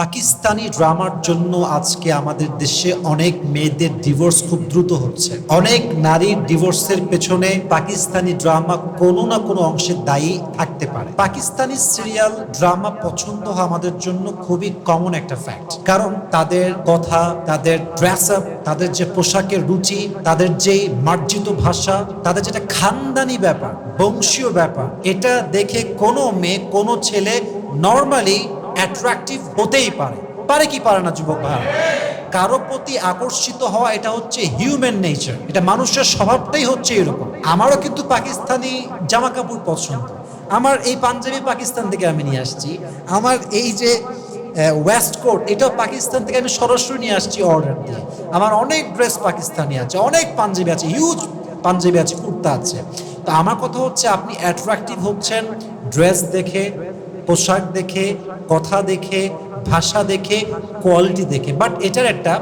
পাকিস্তানি ড্রামার জন্য আজকে আমাদের দেশে অনেক মেয়েদের ডিভোর্স খুব দ্রুত হচ্ছে। অনেক নারীর ডিভোর্সের পেছনে পাকিস্তানি ড্রামা কোনো না কোনো অংশে দায়ী থাকতে পারে। পাকিস্তানি সিরিয়াল ড্রামা পছন্দ আমাদের জন্য খুবই কমন একটা ফ্যাক্ট কারণ তাদের কথা, তাদের ড্রেস আপ তাদের যে পোশাকের রুচি, তাদের যেই মার্জিত ভাষা, তাদের যেটা খানদানি ব্যাপার, বংশীয় ব্যাপার, এটা দেখে কোনো মেয়ে, কোনো ছেলে নর্মালি অ্যাট্রাকটিভ হতেই পারে। পারে কি পারে না, যুবক ভাই? কারও প্রতি আকর্ষিত হওয়া এটা হচ্ছে হিউম্যান নেচার এটা মানুষের স্বভাবটাই হচ্ছে এরকম। আমারও কিন্তু পাকিস্তানি জামা কাপড় পছন্দ। আমার এই পাঞ্জাবি পাকিস্তান থেকে আমি নিয়ে আসছি। আমার এই যে ওয়েস্ট কোট এটাও পাকিস্তান থেকে আমি সরাসরি নিয়ে আসছি অর্ডার দিয়ে। আমার অনেক ড্রেস পাকিস্তানি আছে, অনেক পাঞ্জাবি আছে হিউজ পাঞ্জাবি আছে, কুর্তা আছে। তো আমার কথা হচ্ছে আপনি অ্যাট্রাকটিভ হচ্ছেন ড্রেস দেখে পোশাক দেখে, কথা দেখে, ভাষা দেখে কোয়ালিটি দেখে। বাট এটার একটা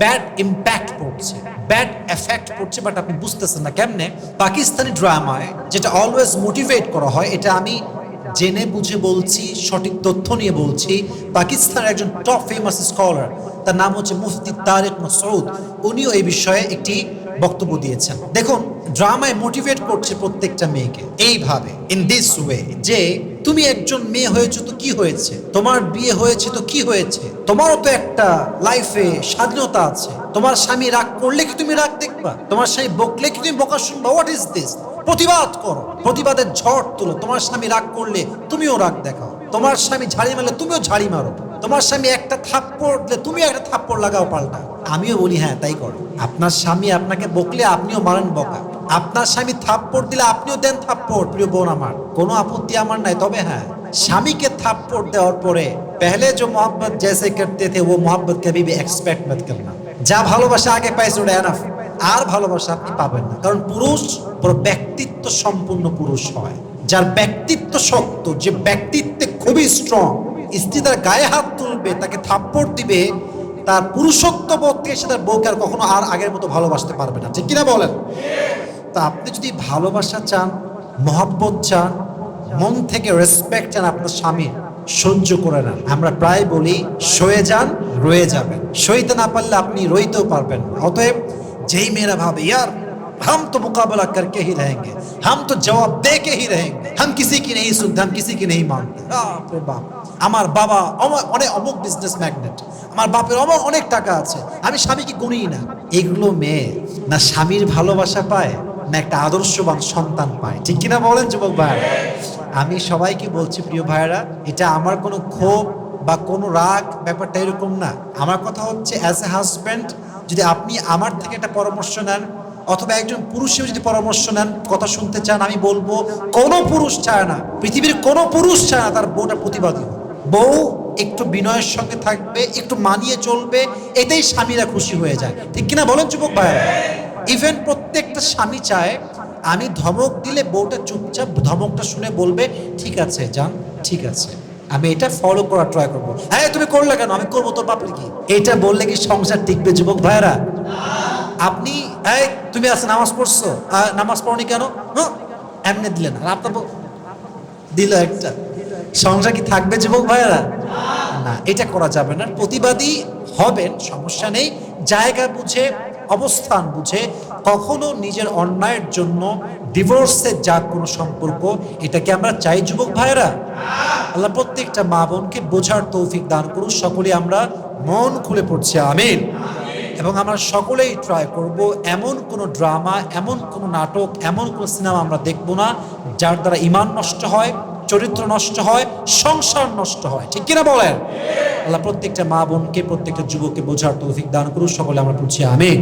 ব্যাড ইম্প্যাক্ট পড়ছে। ব্যাড এফেক্ট পড়ছে বাট আপনি বুঝতেছেন না কেমনে? পাকিস্তানি ড্রামায় যেটা অলওয়েজ মোটিভেট করা হয়, এটা আমি জেনে বুঝে বলছি, সঠিক তথ্য নিয়ে বলছি। পাকিস্তানের একজন টপ ফেমাস স্কলার তার নাম হচ্ছে মুফতি তারেক মসউদ। উনিও এই বিষয়ে একটি বক্তব্য দিয়েছেন। দেখুন ড্রামায় মোটিভেট করছে প্রত্যেকটা মেয়েকে। এইভাবে ইন দিস ওয়ে যে তুমি একজন মেয়ে হয়েছো তো কি হয়েছে? তোমার বিয়ে হয়েছে তো কি হয়েছে? তোমারও তো একটা লাইফে স্বাধীনতা আছে। তোমার স্বামী রাগ করলে কি তুমি রাগ দেখবা? তোমার স্বামী বকলে কি তুমি বকা শুনবা? হোয়াট ইজ দিস প্রতিবাদ করো। প্রতিবাদের ঝড় তুলো। তোমার স্বামী রাগ করলে তুমিও রাগ দেখাও। তোমার স্বামী ঝাড়ি মারলে তুমিও ঝাড়ি মারো। তোমার স্বামী একটা থাপ্পড় তুমি একটা থাপ্পড় লাগাও পাল্টা। আমিও বলি হ্যাঁ তাই করো। আপনার স্বামী আপনাকে বকলে আপনিও মারেন বকা। আপনার স্বামী থাপ্পড় দিলে আপনিও দেন থাপ্পড়, প্রিয় বোন আমার। কোনো আপত্তি আমার নাই, তবে হ্যাঁ স্বামীকে থাপ্পড় দেওয়ার পরে পেহলে যে মোহাম্মত জেসে করতে থে ও মোহাম্মত কবি এক্সপেক্ট মত করনা যা ভালোবাসা আগে পাইছে, ওটা এনাফ আর ভালোবাসা আপনি পাবেন না। কারণ পুরুষ ব্যক্তিত্ব সম্পূর্ণ পুরুষ হয়। যার ব্যক্তিত্ব শক্ত, যে ব্যক্তিত্বে খুবই স্ট্রং স্ত্রী তার গায়ে হাত তুলবে, তাকে থাপ্পড় দিবে, তার পুরুষত্ব বোধকে সে তার বউকে আর কখনো আর আগের মতো ভালোবাসতে পারবে না। ঠিক কিনা বলেন? তা আপনি যদি ভালোবাসা চান, মহাব্বত চান, মন থেকে রেসপেক্ট চান আপনার স্বামী, সহ্য করে নেন আমরা প্রায় বলি, সয়ে যান, রয়ে যাবেন। সইতে না পারলে আপনি রইতেও পারবেন অতএব যেই মেয়েরা ভাবে, ইয়ার हम तो मुकाबला करके ही रहेंगे हम तो जवाब दे के ही रहेंगे हम किसी की नहीं सुनते हम किसी की नहीं मानते বাপ রে বাপ আমার বাবা অম- অনেক অমুক বিজনেস ম্যাগনেট আমার বাপের অমুক অনেক টাকা আছে আমি স্বামীকে গুনি না এগুলো মেয়ে না স্বামীর ভালোবাসা পায় না একটা আদর্শবান সন্তান পায় ঠিক কিনা বলেন যুবক ভাইরা আমি সবাইকে বলছি প্রিয় ভাইরা এটা আমার কোনো ক্ষোভ বা কোনো রাগ ব্যাপারটা এরকম না আমার কথা হচ্ছে অ্যাজ এ হাজব্যান্ড যদি আপনি আমার থেকে একটা পরামর্শ নেন অথবা একজন পুরুষেও যদি পরামর্শ নেন, কথা শুনতে চান, আমি বলব, কোনো পুরুষ চায় না। পৃথিবীর কোনো পুরুষ চায় না তার বউটা প্রতিবাদী বউ একটু বিনয়ের সঙ্গে থাকবে, একটু মানিয়ে চলবে, এতেই স্বামীরা খুশি হয়ে যায়। ঠিক কিনা বলেন যুবক ভাইরা ইভেন প্রত্যেকটা স্বামী চায়, আমি ধমক দিলে বউটা চুপচাপ ধমকটা শুনে বলবে, ঠিক আছে, যান, ঠিক আছে। আমি এটা ফলো করার ট্রাই করব। হ্যাঁ তুমি করলে কেন? আমি করব, তোর বাপের কি? এটা বললে কি সংসার টিকবে যুবক ভাইরা আপনি এই তুমি আছে নামাজ পড়ছো? নামাজ পড়নি কেন? হ্যাঁ, এমনি দিলেন আর আপনার দিল একটা। সংসার কি থাকবে যুবক ভাইয়েরা? না এটা করা যাবে না। প্রতিবাদী হবেন সমস্যা নেই। জায়গা বুঝে অবস্থান বুঝে কখনো নিজের অন্যায়ের জন্য ডিভোর্সের যা কোনো সম্পর্ক এটাকে আমরা চাই যুবক ভাইয়েরা। আল্লাহ প্রত্যেকটা মা বোনকে বোঝার তৌফিক দান করুন। সকলে আমরা মন খুলে পড়ছি আমিন। এবং আমরা সকলেই ট্রাই করব, এমন কোনো ড্রামা এমন কোনো নাটক, এমন কোনো সিনেমা আমরা দেখব না যার দ্বারা ইমান নষ্ট হয়, চরিত্র নষ্ট হয়, সংসার নষ্ট হয়। ঠিক কিনা বলেন? আল্লাহ প্রত্যেকটা মা বোনকে, প্রত্যেকটা যুবককে বোঝার তৌফিক দান করুন সকলে আমরা বুঝি আমিন।